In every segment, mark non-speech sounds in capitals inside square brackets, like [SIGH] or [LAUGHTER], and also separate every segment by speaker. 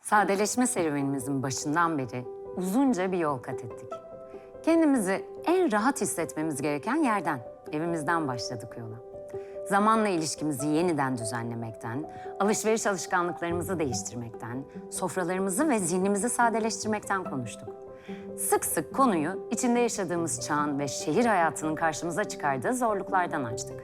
Speaker 1: Sadeleşme serüvenimizin başından beri uzunca bir yol kat ettik. Kendimizi en rahat hissetmemiz gereken yerden, evimizden başladık yola. Zamanla ilişkimizi yeniden düzenlemekten, alışveriş alışkanlıklarımızı değiştirmekten, sofralarımızı ve zihnimizi sadeleştirmekten konuştuk. Sık sık konuyu içinde yaşadığımız çağın ve şehir hayatının karşımıza çıkardığı zorluklardan açtık.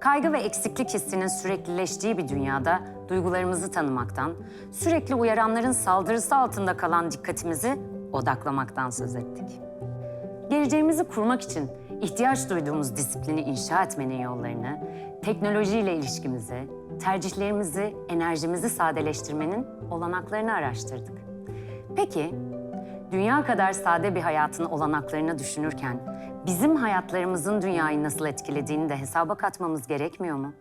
Speaker 1: Kaygı ve eksiklik hissinin süreklileştiği bir dünyada duygularımızı tanımaktan, sürekli uyaranların saldırısı altında kalan dikkatimizi odaklamaktan söz ettik. Geleceğimizi kurmak için ihtiyaç duyduğumuz disiplini inşa etmenin yollarını, teknolojiyle ilişkimizi, tercihlerimizi, enerjimizi sadeleştirmenin olanaklarını araştırdık. Peki, dünya kadar sade bir hayatın olanaklarını düşünürken bizim hayatlarımızın dünyayı nasıl etkilediğini de hesaba katmamız gerekmiyor mu?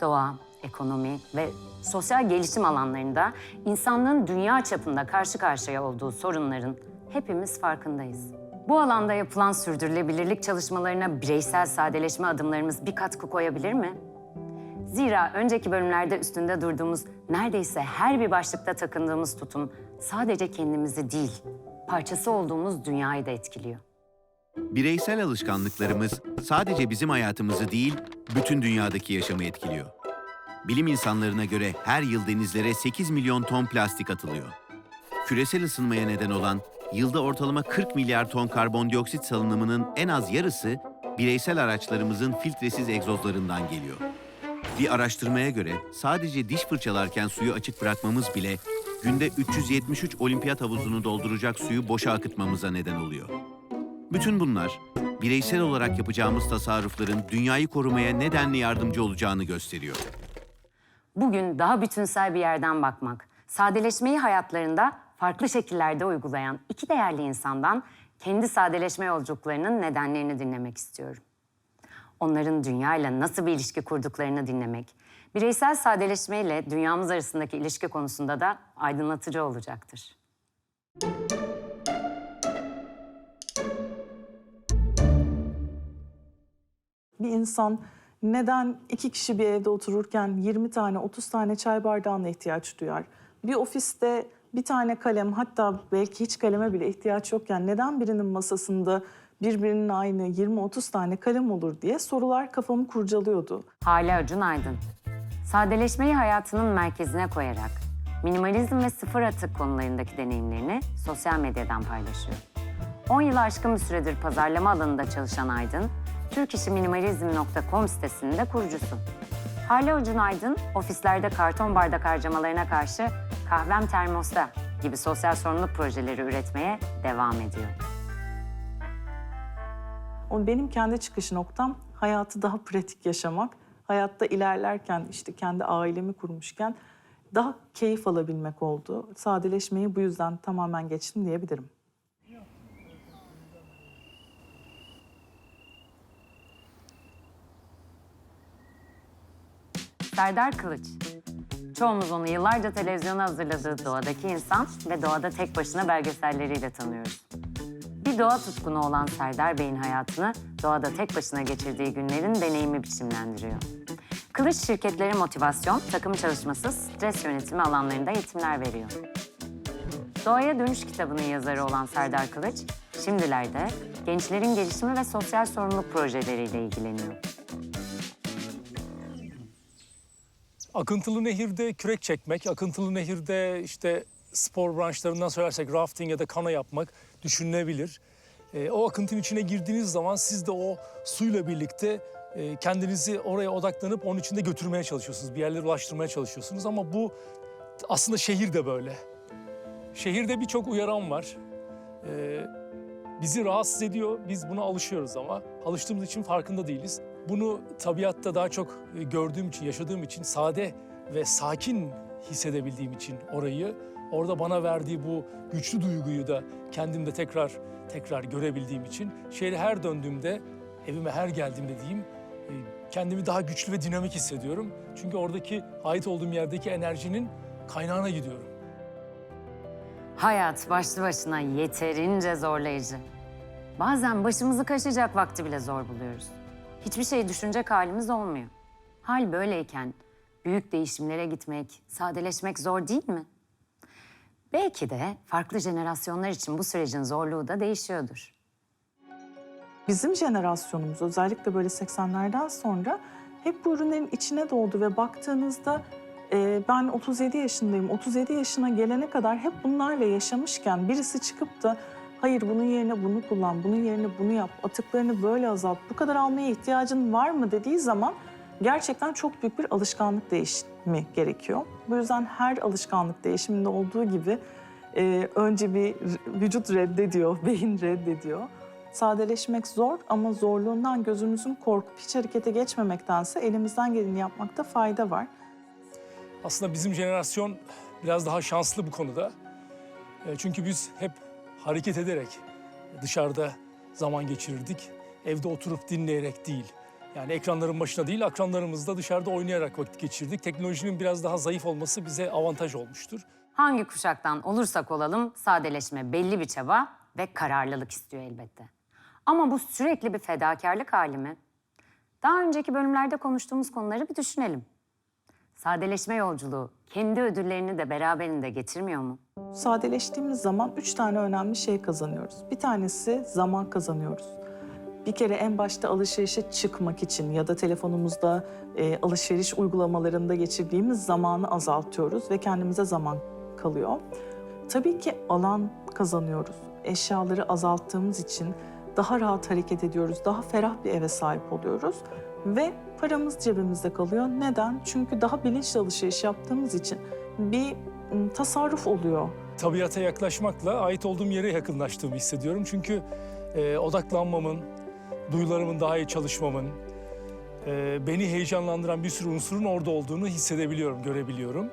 Speaker 1: Doğa, ekonomi ve sosyal gelişim alanlarında insanlığın dünya çapında karşı karşıya olduğu sorunların hepimiz farkındayız. Bu alanda yapılan sürdürülebilirlik çalışmalarına bireysel sadeleşme adımlarımız bir katkı koyabilir mi? Zira önceki bölümlerde üstünde durduğumuz neredeyse her bir başlıkta takındığımız tutum sadece kendimizi değil, parçası olduğumuz dünyayı da etkiliyor.
Speaker 2: Bireysel alışkanlıklarımız sadece bizim hayatımızı değil, bütün dünyadaki yaşamı etkiliyor. Bilim insanlarına göre her yıl denizlere 8 milyon ton plastik atılıyor. Küresel ısınmaya neden olan yılda ortalama 40 milyar ton karbondioksit salınımının en az yarısı bireysel araçlarımızın filtresiz egzozlarından geliyor. Bir araştırmaya göre sadece diş fırçalarken suyu açık bırakmamız bile günde 373 olimpiyat havuzunu dolduracak suyu boşa akıtmamıza neden oluyor. Bütün bunlar bireysel olarak yapacağımız tasarrufların dünyayı korumaya nedenli yardımcı olacağını gösteriyor.
Speaker 1: Bugün daha bütünsel bir yerden bakmak, sadeleşmeyi hayatlarında farklı şekillerde uygulayan iki değerli insandan kendi sadeleşme yolculuklarının nedenlerini dinlemek istiyorum. Onların dünyayla nasıl bir ilişki kurduklarını dinlemek, bireysel sadeleşme ile dünyamız arasındaki ilişki konusunda da aydınlatıcı olacaktır.
Speaker 3: Bir insan neden iki kişi bir evde otururken 20 tane 30 tane çay bardağına ihtiyaç duyar? Bir ofiste bir tane kalem hatta belki hiç kaleme bile ihtiyaç yokken neden birinin masasında birbirinin aynı 20-30 tane kalem olur diye sorular kafamı kurcalıyordu.
Speaker 1: Hale Acun Aydın. Sadeleşmeyi hayatının merkezine koyarak minimalizm ve sıfır atık konularındaki deneyimlerini sosyal medyadan paylaşıyor. 10 yılı aşkın bir süredir pazarlama alanında çalışan Aydın, türkişiminimalizm.com sitesinin de kurucusu. Hale Acun Aydın, ofislerde karton bardak harcamalarına karşı kahvem termosta gibi sosyal sorumluluk projeleri üretmeye devam ediyor.
Speaker 3: O benim kendi çıkış noktam hayatı daha pratik yaşamak. Hayatta ilerlerken işte kendi ailemi kurmuşken daha keyif alabilmek oldu. Sadeleşmeyi bu yüzden tamamen geçtim diyebilirim.
Speaker 1: Serdar Kılıç. Çoğumuz onu yıllarca televizyona hazırladığı Doğadaki İnsan ve Doğada Tek Başına belgeselleriyle tanıyoruz. Bir doğa tutkunu olan Serdar Bey'in hayatını doğada tek başına geçirdiği günlerin deneyimi biçimlendiriyor. Kılıç şirketlere motivasyon, takım çalışması, stres yönetimi alanlarında eğitimler veriyor. Doğaya Dönüş kitabının yazarı olan Serdar Kılıç, şimdilerde gençlerin gelişimi ve sosyal sorumluluk projeleriyle ilgileniyor.
Speaker 4: Akıntılı nehirde kürek çekmek, akıntılı nehirde işte spor branşlarından söylersek rafting ya da kano yapmak düşünülebilir. Ee, o akıntının içine girdiğiniz zaman siz de o suyla birlikte e, kendinizi oraya odaklanıp onun içinde götürmeye çalışıyorsunuz. Bir yerlere ulaştırmaya çalışıyorsunuz ama bu aslında şehir de böyle. Şehirde birçok uyaran var. Ee, bizi rahatsız ediyor. Biz buna alışıyoruz ama alıştığımız için farkında değiliz. Bunu tabiatta daha çok e, gördüğüm için, yaşadığım için, sade ve sakin hissedebildiğim için orayı, orada bana verdiği bu güçlü duyguyu da kendimde tekrar tekrar görebildiğim için şehre her döndüğümde, evime her geldiğimde diyeyim, e, kendimi daha güçlü ve dinamik hissediyorum. Çünkü oradaki ait olduğum yerdeki enerjinin kaynağına gidiyorum.
Speaker 1: Hayat başlı başına yeterince zorlayıcı. Bazen başımızı kaşıyacak vakti bile zor buluyoruz. hiçbir şey düşünecek halimiz olmuyor. Hal böyleyken büyük değişimlere gitmek, sadeleşmek zor değil mi? Belki de farklı jenerasyonlar için bu sürecin zorluğu da değişiyordur.
Speaker 3: Bizim jenerasyonumuz özellikle böyle 80'lerden sonra hep bu ürünlerin içine doğdu ve baktığınızda e, ben 37 yaşındayım. 37 yaşına gelene kadar hep bunlarla yaşamışken birisi çıkıp da hayır bunun yerine bunu kullan, bunun yerine bunu yap, atıklarını böyle azalt, bu kadar almaya ihtiyacın var mı dediği zaman gerçekten çok büyük bir alışkanlık değişimi gerekiyor. Bu yüzden her alışkanlık değişiminde olduğu gibi e, önce bir vücut reddediyor, [LAUGHS] beyin reddediyor. Sadeleşmek zor ama zorluğundan gözümüzün korkup hiç harekete geçmemektense elimizden geleni yapmakta fayda var.
Speaker 4: Aslında bizim jenerasyon biraz daha şanslı bu konuda. E, Çünkü biz hep hareket ederek dışarıda zaman geçirirdik. Evde oturup dinleyerek değil. Yani ekranların başına değil, ekranlarımızda dışarıda oynayarak vakit geçirdik. Teknolojinin biraz daha zayıf olması bize avantaj olmuştur.
Speaker 1: Hangi kuşaktan olursak olalım sadeleşme belli bir çaba ve kararlılık istiyor elbette. Ama bu sürekli bir fedakarlık hali mi? Daha önceki bölümlerde konuştuğumuz konuları bir düşünelim. Sadeleşme yolculuğu kendi ödüllerini de beraberinde getirmiyor mu?
Speaker 3: Sadeleştiğimiz zaman üç tane önemli şey kazanıyoruz. Bir tanesi zaman kazanıyoruz. Bir kere en başta alışverişe çıkmak için ya da telefonumuzda e, alışveriş uygulamalarında geçirdiğimiz zamanı azaltıyoruz ve kendimize zaman kalıyor. Tabii ki alan kazanıyoruz. Eşyaları azalttığımız için daha rahat hareket ediyoruz, daha ferah bir eve sahip oluyoruz ve paramız cebimizde kalıyor. Neden? Çünkü daha bilinçli alışveriş yaptığımız için bir tasarruf oluyor.
Speaker 4: Tabiata yaklaşmakla ait olduğum yere yakınlaştığımı hissediyorum. Çünkü e, odaklanmamın, duyularımın daha iyi çalışmamın, e, beni heyecanlandıran bir sürü unsurun orada olduğunu hissedebiliyorum, görebiliyorum.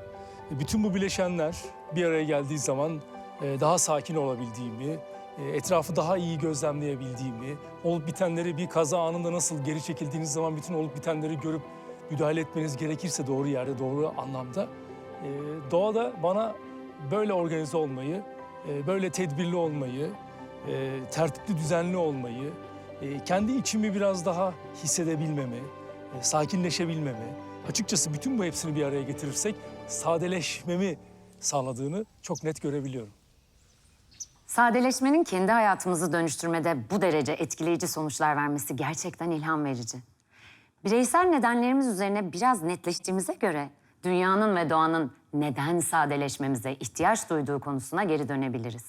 Speaker 4: E, bütün bu bileşenler bir araya geldiği zaman e, daha sakin olabildiğimi, etrafı daha iyi gözlemleyebildiğimi, olup bitenleri bir kaza anında nasıl geri çekildiğiniz zaman bütün olup bitenleri görüp müdahale etmeniz gerekirse doğru yerde, doğru anlamda. E, doğada bana böyle organize olmayı, e, böyle tedbirli olmayı, e, tertipli düzenli olmayı, e, kendi içimi biraz daha hissedebilmemi, e, sakinleşebilmemi, açıkçası bütün bu hepsini bir araya getirirsek sadeleşmemi sağladığını çok net görebiliyorum.
Speaker 1: Sadeleşmenin kendi hayatımızı dönüştürmede bu derece etkileyici sonuçlar vermesi gerçekten ilham verici. Bireysel nedenlerimiz üzerine biraz netleştiğimize göre dünyanın ve doğanın neden sadeleşmemize ihtiyaç duyduğu konusuna geri dönebiliriz.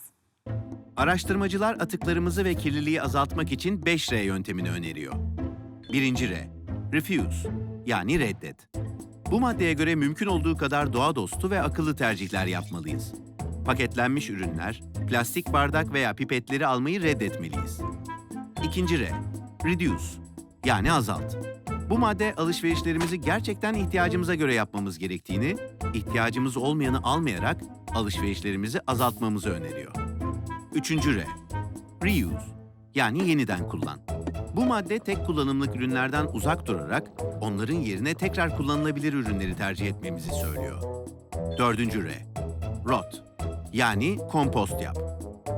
Speaker 2: Araştırmacılar atıklarımızı ve kirliliği azaltmak için 5R yöntemini öneriyor. Birinci R, refuse yani reddet. Bu maddeye göre mümkün olduğu kadar doğa dostu ve akıllı tercihler yapmalıyız. Paketlenmiş ürünler, plastik bardak veya pipetleri almayı reddetmeliyiz. İkinci R, reduce yani azalt. Bu madde alışverişlerimizi gerçekten ihtiyacımıza göre yapmamız gerektiğini, ihtiyacımız olmayanı almayarak alışverişlerimizi azaltmamızı öneriyor. Üçüncü R. Reuse yani yeniden kullan. Bu madde tek kullanımlık ürünlerden uzak durarak onların yerine tekrar kullanılabilir ürünleri tercih etmemizi söylüyor. Dördüncü R. Rot yani kompost yap.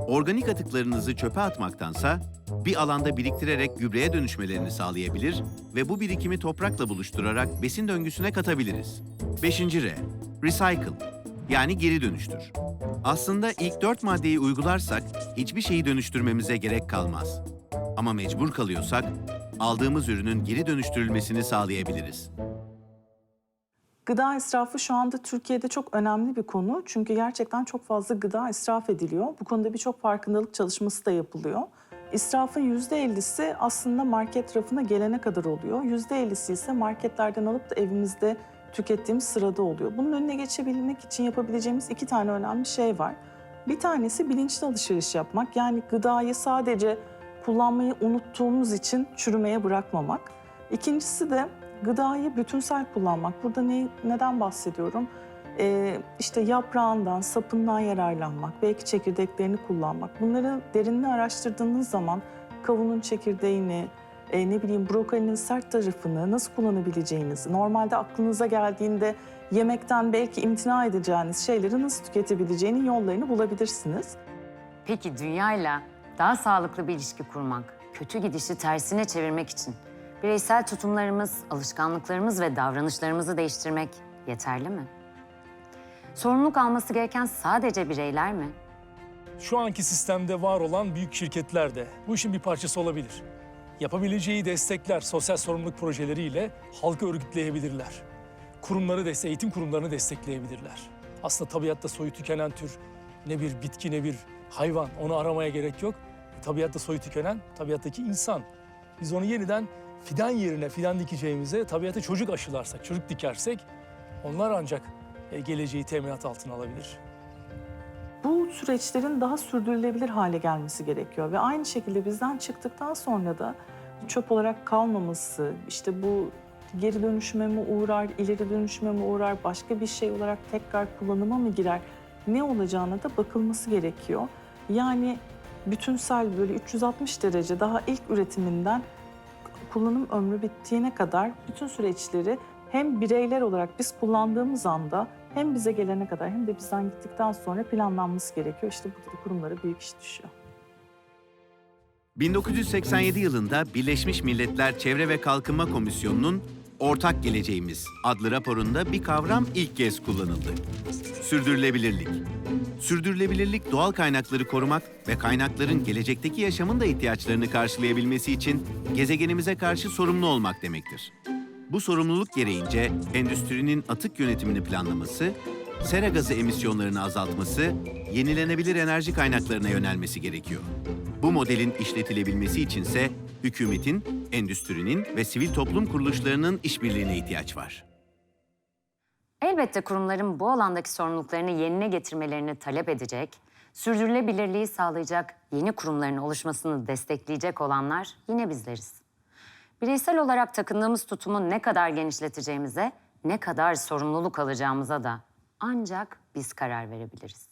Speaker 2: Organik atıklarınızı çöpe atmaktansa bir alanda biriktirerek gübreye dönüşmelerini sağlayabilir ve bu birikimi toprakla buluşturarak besin döngüsüne katabiliriz. Beşinci R. Recycle yani geri dönüştür. Aslında ilk dört maddeyi uygularsak hiçbir şeyi dönüştürmemize gerek kalmaz. Ama mecbur kalıyorsak aldığımız ürünün geri dönüştürülmesini sağlayabiliriz.
Speaker 3: Gıda israfı şu anda Türkiye'de çok önemli bir konu. Çünkü gerçekten çok fazla gıda israf ediliyor. Bu konuda birçok farkındalık çalışması da yapılıyor. İsrafın %50'si aslında market rafına gelene kadar oluyor. %50'si ise marketlerden alıp da evimizde tükettiğimiz sırada oluyor. Bunun önüne geçebilmek için yapabileceğimiz iki tane önemli şey var. Bir tanesi bilinçli alışveriş yapmak. Yani gıdayı sadece kullanmayı unuttuğumuz için çürümeye bırakmamak. İkincisi de gıdayı bütünsel kullanmak. Burada ne, neden bahsediyorum? Ee, işte yaprağından, sapından yararlanmak, belki çekirdeklerini kullanmak. Bunları derinle araştırdığınız zaman kavunun çekirdeğini, e, ne bileyim brokolinin sert tarafını nasıl kullanabileceğinizi, normalde aklınıza geldiğinde yemekten belki imtina edeceğiniz şeyleri nasıl tüketebileceğinin yollarını bulabilirsiniz.
Speaker 1: Peki dünyayla daha sağlıklı bir ilişki kurmak, kötü gidişi tersine çevirmek için Bireysel tutumlarımız, alışkanlıklarımız ve davranışlarımızı değiştirmek yeterli mi? Sorumluluk alması gereken sadece bireyler mi?
Speaker 4: Şu anki sistemde var olan büyük şirketler de bu işin bir parçası olabilir. Yapabileceği destekler, sosyal sorumluluk projeleriyle halkı örgütleyebilirler. Kurumları, deste- eğitim kurumlarını destekleyebilirler. Aslında tabiatta soyu tükenen tür ne bir bitki ne bir hayvan onu aramaya gerek yok. Tabiatta soyu tükenen tabiattaki insan. Biz onu yeniden fidan yerine fidan dikeceğimize tabiata çocuk aşılarsak, çocuk dikersek onlar ancak e, geleceği teminat altına alabilir.
Speaker 3: Bu süreçlerin daha sürdürülebilir hale gelmesi gerekiyor ve aynı şekilde bizden çıktıktan sonra da çöp olarak kalmaması, işte bu geri dönüşüme mi uğrar, ileri dönüşüme mi uğrar, başka bir şey olarak tekrar kullanıma mı girer, ne olacağına da bakılması gerekiyor. Yani bütünsel böyle 360 derece daha ilk üretiminden kullanım ömrü bittiğine kadar bütün süreçleri hem bireyler olarak biz kullandığımız anda hem bize gelene kadar hem de bizden gittikten sonra planlanması gerekiyor. İşte burada da kurumlara büyük iş düşüyor.
Speaker 2: 1987 yılında Birleşmiş Milletler Çevre ve Kalkınma Komisyonu'nun Ortak Geleceğimiz adlı raporunda bir kavram ilk kez kullanıldı. Sürdürülebilirlik. Sürdürülebilirlik doğal kaynakları korumak ve kaynakların gelecekteki yaşamın da ihtiyaçlarını karşılayabilmesi için gezegenimize karşı sorumlu olmak demektir. Bu sorumluluk gereğince endüstrinin atık yönetimini planlaması, sera gazı emisyonlarını azaltması, yenilenebilir enerji kaynaklarına yönelmesi gerekiyor. Bu modelin işletilebilmesi içinse hükümetin, endüstrinin ve sivil toplum kuruluşlarının işbirliğine ihtiyaç var.
Speaker 1: Elbette kurumların bu alandaki sorumluluklarını yerine getirmelerini talep edecek, sürdürülebilirliği sağlayacak yeni kurumların oluşmasını destekleyecek olanlar yine bizleriz. Bireysel olarak takındığımız tutumu ne kadar genişleteceğimize, ne kadar sorumluluk alacağımıza da ancak biz karar verebiliriz.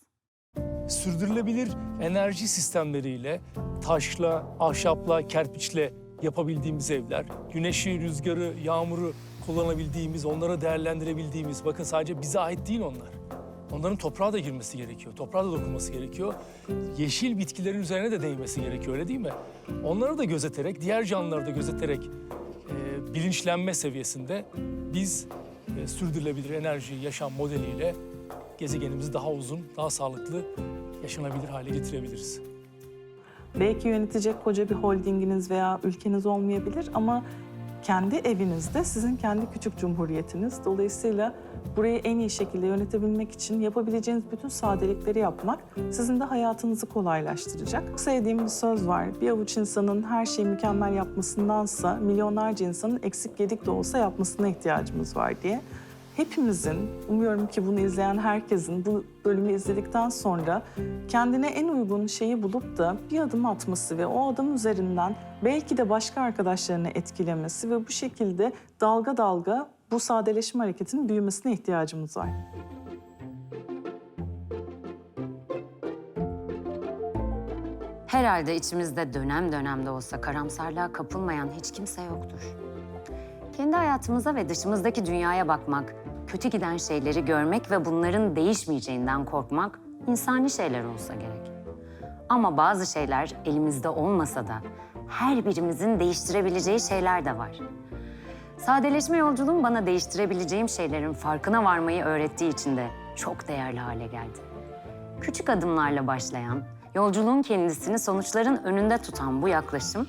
Speaker 4: sürdürülebilir enerji sistemleriyle taşla, ahşapla, kerpiçle yapabildiğimiz evler, güneşi, rüzgarı, yağmuru kullanabildiğimiz, onları değerlendirebildiğimiz, bakın sadece bize ait değil onlar. Onların toprağa da girmesi gerekiyor, toprağa da dokunması gerekiyor. Yeşil bitkilerin üzerine de değmesi gerekiyor, öyle değil mi? Onları da gözeterek, diğer canlıları da gözeterek e, bilinçlenme seviyesinde biz e, sürdürülebilir enerji yaşam modeliyle gezegenimizi daha uzun, daha sağlıklı, yaşanabilir hale getirebiliriz.
Speaker 3: Belki yönetecek koca bir holdinginiz veya ülkeniz olmayabilir ama kendi evinizde sizin kendi küçük cumhuriyetiniz. Dolayısıyla burayı en iyi şekilde yönetebilmek için yapabileceğiniz bütün sadelikleri yapmak sizin de hayatınızı kolaylaştıracak. Çok Sevdiğim bir söz var. Bir avuç insanın her şeyi mükemmel yapmasındansa milyonlarca insanın eksik gedik de olsa yapmasına ihtiyacımız var diye. Hepimizin, umuyorum ki bunu izleyen herkesin bu bölümü izledikten sonra kendine en uygun şeyi bulup da bir adım atması ve o adım üzerinden belki de başka arkadaşlarını etkilemesi ve bu şekilde dalga dalga bu sadeleşme hareketinin büyümesine ihtiyacımız var.
Speaker 1: Herhalde içimizde dönem dönem de olsa karamsarlığa kapılmayan hiç kimse yoktur. Kendi hayatımıza ve dışımızdaki dünyaya bakmak, kötü giden şeyleri görmek ve bunların değişmeyeceğinden korkmak insani şeyler olsa gerek. Ama bazı şeyler elimizde olmasa da her birimizin değiştirebileceği şeyler de var. Sadeleşme yolculuğum bana değiştirebileceğim şeylerin farkına varmayı öğrettiği için de çok değerli hale geldi. Küçük adımlarla başlayan, yolculuğun kendisini sonuçların önünde tutan bu yaklaşım,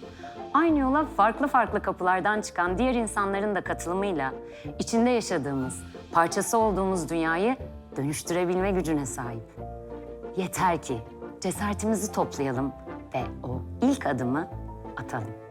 Speaker 1: aynı yola farklı farklı kapılardan çıkan diğer insanların da katılımıyla içinde yaşadığımız, parçası olduğumuz dünyayı dönüştürebilme gücüne sahip. Yeter ki cesaretimizi toplayalım ve o ilk adımı atalım.